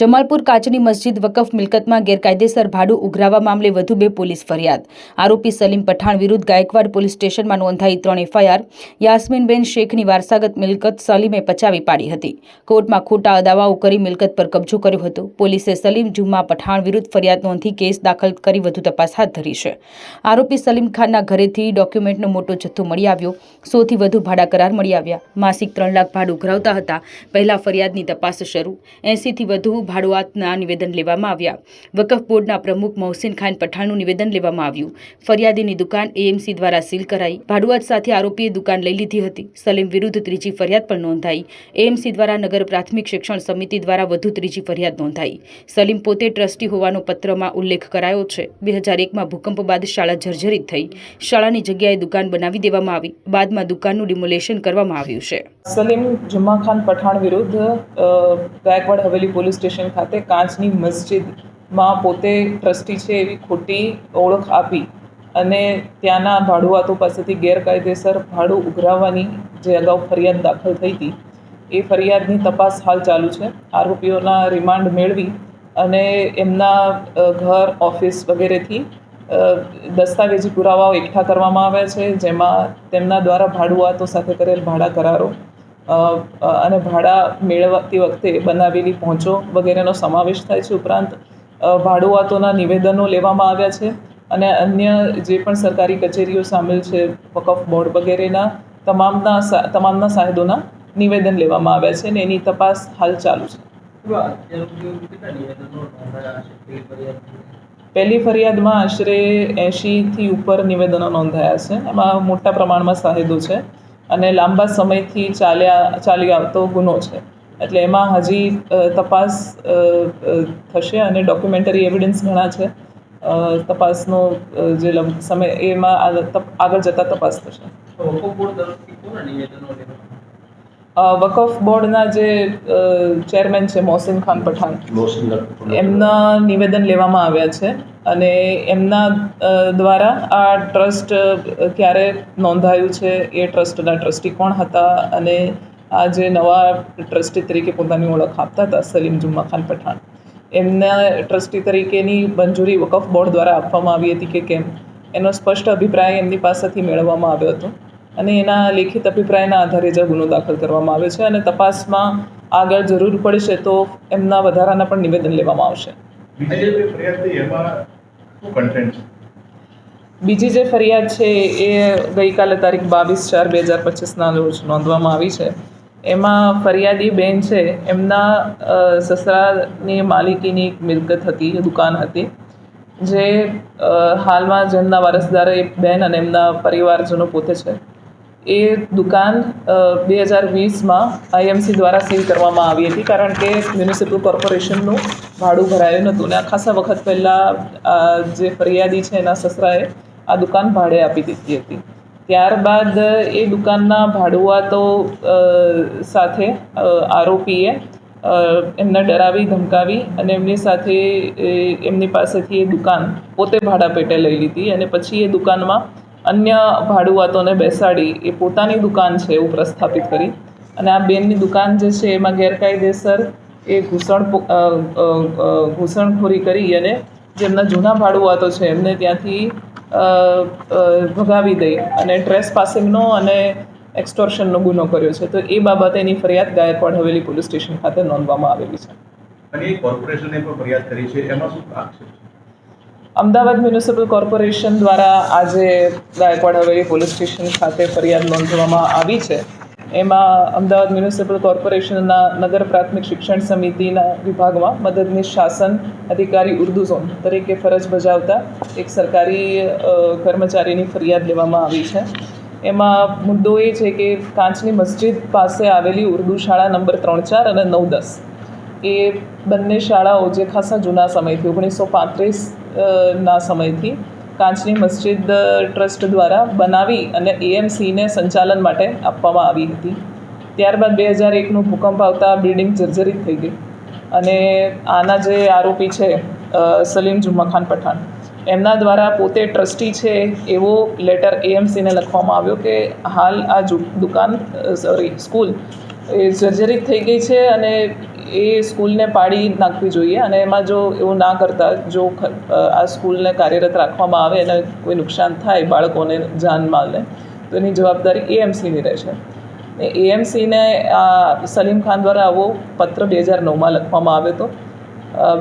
જમાલપુર કાચની મસ્જિદ વકફ મિલકતમાં ગેરકાયદેસર ભાડું ઉઘરાવવા મામલે વધુ બે પોલીસ ફરિયાદ. આરોપી સલીમ પઠાણ વિરુદ્ધ ગાયકવાડ પોલીસ સ્ટેશનમાં નોંધાઈ ત્રણ એફઆઈઆર. યાસ્મીનબેન શેખની વારસાગત મિલકત સલીમે પચાવી પાડી હતી. કોર્ટમાં ખોટા દાવાઓ કરી મિલકત પર કબજો કર્યો હતો. પોલીસે સલીમ જુમ્મા પઠાણ વિરુદ્ધ ફરિયાદ નોંધી કેસ દાખલ કરી વધુ તપાસ હાથ ધરી છે. આરોપી સલીમ ખાનના ઘરેથી ડોક્યુમેન્ટનો મોટો જથ્થો મળી આવ્યો. સોથી વધુ ભાડા કરાર મળી આવ્યા. માસિક ત્રણ લાખ ભાડું ઉઘરાવતા હતા. પહેલા ફરિયાદની તપાસ શરૂ. એંસીથી વધુ ભાડુઆતના નિવેદન લેવામાં આવ્યા. વકફ બોર્ડના પ્રમુખ મોહસિન ખાન પઠાણનું નિવેદન લેવામાં આવ્યું. ફરિયાદીની દુકાન એએમસી દ્વારા સીલ કરાઈ. ભાડુઆત સાથે આરોપીએ દુકાન લઈ લીધી હતી. સલીમ વિરુદ્ધ ત્રીજી ફરિયાદ પણ નોંધાઈ. એએમસી દ્વારા નગર પ્રાથમિક શિક્ષણ સમિતિ દ્વારા વધુ ત્રીજી ફરિયાદ નોંધાઈ. સલીમ પોતે ટ્રસ્ટી હોવાનો પત્રમાં ઉલ્લેખ કરાયો છે. બે હજાર એકમાં ભૂકંપ બાદ શાળા જર્જરિત થઈ. શાળાની જગ્યાએ દુકાન બનાવી દેવામાં આવી. બાદમાં દુકાનનું ડિમોલેશન કરવામાં આવ્યું છે. સલીમ જુમ્મા ખાન પઠાણ વિરુદ્ધ ગાયકવાડ હવેલી પોલીસ સ્ટેશન ખાતે કાચની મસ્જિદમાં પોતે ટ્રસ્ટી છે એવી ખોટી ઓળખ આપી અને ત્યાંના ભાડુઆતો પાસેથી ગેરકાયદેસર ભાડું ઉઘરાવવાની જે અગાઉ ફરિયાદ દાખલ થઈ હતી, એ ફરિયાદની તપાસ હાલ ચાલુ છે. આરોપીઓના રિમાન્ડ મેળવી અને એમના ઘર, ઓફિસ વગેરેથી દસ્તાવેજી પુરાવાઓ એકઠા કરવામાં આવ્યા છે, જેમાં તેમના દ્વારા ભાડુઆતો સાથે કરેલ ભાડા કરારો અને ભાડા મેળવતી વખતે બનાવેલી પહોંચો વગેરેનો સમાવેશ થાય છે ઉપરાંત ભાડુઆતોના નિવેદનો લેવામાં આવ્યા છે અને અન્ય જે પણ સરકારી કચેરીઓ સામેલ છે વકફ બોર્ડ વગેરેના, તમામના તમામના સાહેદોના નિવેદન લેવામાં આવ્યા છે અને એની તપાસ હાલ ચાલુ છે. પહેલી ફરિયાદમાં આશરે એંશીથી ઉપર નિવેદનો નોંધાયા છે. એમાં મોટા પ્રમાણમાં સાહેદો છે. અને લાંબા સમયથી ચાલ્યા ચાલી આવતો ગુનો છે. એટલે એમાં હજી તપાસ થશે અને ડોક્યુમેન્ટરી એવિડન્સ ઘણા છે. તપાસનો જે લંબ સમય એમાં આગળ જતાં તપાસ થશે. વકફ બોર્ડના જે ચેરમેન છે મોહસિન ખાન પઠાણ. એમના નિવેદન લેવામાં આવ્યા છે. અને એમના દ્વારા આ ટ્રસ્ટ ક્યારે નોંધાયું છે એ ટ્રસ્ટના ટ્રસ્ટી કોણ હતા અને આ જે નવા ટ્રસ્ટી તરીકે પોતાની ઓળખ આપતા હતા સલીમ જુમ્મા ખાન પઠાણ. એમના ટ્રસ્ટી તરીકેની મંજૂરી વકફ બોર્ડ દ્વારા આપવામાં આવી હતી કે કેમ? એનો સ્પષ્ટ અભિપ્રાય એમની પાસેથી મેળવવામાં આવ્યો હતો. અને એના લેખિત અભિપ્રાયના આધારે જ ગુનો દાખલ કરવામાં આવ્યો છે અને તપાસમાં આગળ જરૂર પડશે તો એમના વધારાના પણ નિવેદન લેવામાં આવશે. બીજી જે ફરિયાદ છે એ ગઈકાલે તારીખ બાવીસ ચાર બે હજાર પચીસના રોજ નોંધવામાં આવી છે. એમાં ફરિયાદી બેન છે, એમના સસરાની માલિકીની એક મિલકત હતી દુકાન હતી, જે હાલમાં જેમના વારસદાર એ બેન અને એમના પરિવારજનો પોતે છે. એ દુકાન બે હજાર વીસમાં આઈએમસી દ્વારા સીલ કરવામાં આવી હતી કારણ કે મ્યુનિસિપલ કોર્પોરેશનનું ભાડું ભરાયું નહોતું અને આ ખાસા વખત પહેલાં જે ફરિયાદી છે એના સસરાએ આ દુકાન ભાડે આપી દીધી હતી. ત્યારબાદ એ દુકાનના ભાડુઆતો સાથે આરોપીએ એમને ડરાવી, ધમકાવી અને એમની સાથે એમની પાસેથી એ દુકાન પોતે ભાડા પેટે લઈ લીધી અને પછી એ દુકાનમાં અન્ય ભાડુઆતોને બેસાડી એ પોતાની દુકાન છે એવું પ્રસ્થાપિત કરી. અને આ બેનની દુકાન જે છે એમાં ગેરકાયદેસર એ ઘૂસણ ઘૂસણખોરી કરી અને જેમના જૂના ભાડુઆતો છે એમને ત્યાંથી ભગાવી દઈ અને ટ્રેસ પાસિંગનો અને એક્સટોર્શનનો ગુનો કર્યો છે. તો એ બાબતે એની ફરિયાદ ગાયકવાડ હવેલી પોલીસ સ્ટેશન ખાતે નોંધવામાં આવેલી છે. અને કોર્પોરેશને પણ ફરિયાદ કરી છે. એમાં શું આક્ષેપ છે? અમદાવાદ મ્યુનિસિપલ કોર્પોરેશન દ્વારા આજે ગાયકવાડ હવેલી પોલીસ સ્ટેશન ખાતે ફરિયાદ નોંધવામાં આવી છે. એમાં અમદાવાદ મ્યુનિસિપલ કોર્પોરેશનના નગર પ્રાથમિક શિક્ષણ સમિતિના વિભાગમાં મદદનીશ શાસન અધિકારી ઉર્દુ ઝોન તરીકે ફરજ બજાવતા એક સરકારી કર્મચારીની ફરિયાદ લેવામાં આવી છે. એમાં મુદ્દો એ છે કે કાંચની મસ્જિદ પાસે આવેલી ઉર્દુ શાળા નંબર ત્રણ ચાર અને નવ દસ એ બંને શાળાઓ જે ખાસા જૂના સમયથી, ઓગણીસો પાંત્રીસ ના સમયથી કાંચની મસ્જિદ ટ્રસ્ટ દ્વારા બનાવી અને એએમસીને સંચાલન માટે આપવામાં આવી હતી. ત્યારબાદ બે હજાર એકનું ભૂકંપ આવતા બિલ્ડિંગ જર્જરિત થઈ ગઈ અને આના જે આરોપી છે સલીમ જુમ્માખાન પઠાણ, એમના દ્વારા પોતે ટ્રસ્ટી છે એવો લેટર એએમસીને લખવામાં આવ્યો કે હાલ આ દુકાન સોરી સ્કૂલ એ જર્જરિત થઈ ગઈ છે અને એ સ્કૂલને પાડી નાખવી જોઈએ અને એમાં જો એવું ના કરતા, જો આ સ્કૂલને કાર્યરત રાખવામાં આવે અને કોઈ નુકસાન થાય બાળકોને જાનમાલને, તો એની જવાબદારી એએમસીની રહેશે. એએમસીને સલીમ ખાન દ્વારા આવો પત્ર બે હજાર નવમાં લખવામાં આવ્યો હતો.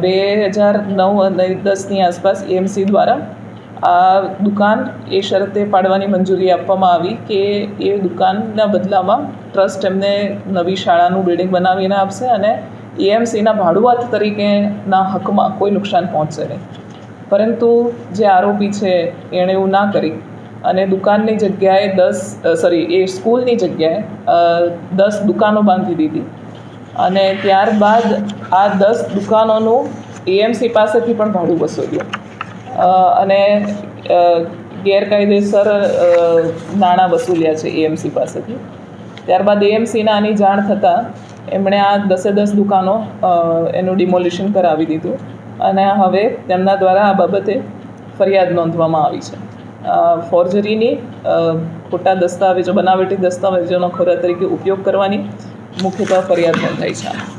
બે હજાર નવ અને દસની આસપાસ એએમસી દ્વારા આ દુકાન એ શરતે પાડવાની મંજૂરી આપવામાં આવી કે એ દુકાનના બદલામાં ટ્રસ્ટ એમને નવી શાળાનું બિલ્ડિંગ બનાવીને આપશે અને એએમસીના ભાડુઆત તરીકેના હકમાં કોઈ નુકસાન પહોંચશે નહીં. પરંતુ જે આરોપી છે, એણે એવું ના કરી. અને દુકાનની જગ્યાએ દસ સોરી એ સ્કૂલની જગ્યાએ દસ દુકાનો બાંધી દીધી. અને ત્યારબાદ આ દસ દુકાનોનું એએમસી પાસેથી પણ ભાડું વસૂલ્યું. અને ગેરકાયદેસર નાણાં વસૂલ્યા છે એએમસી પાસેથી. ત્યારબાદ એએમસીના આની જાણ થતાં એમણે આ દસે દસ દુકાનો એનું ડિમોલિશન કરાવી દીધું. અને હવે તેમના દ્વારા આ બાબતે ફરિયાદ નોંધવામાં આવી છે. ફોર્જરીની ખોટા દસ્તાવેજો, બનાવટી દસ્તાવેજોનો ખોરા તરીકે ઉપયોગ કરવાની મુખ્યત્વે ફરિયાદ નોંધાઈ છે.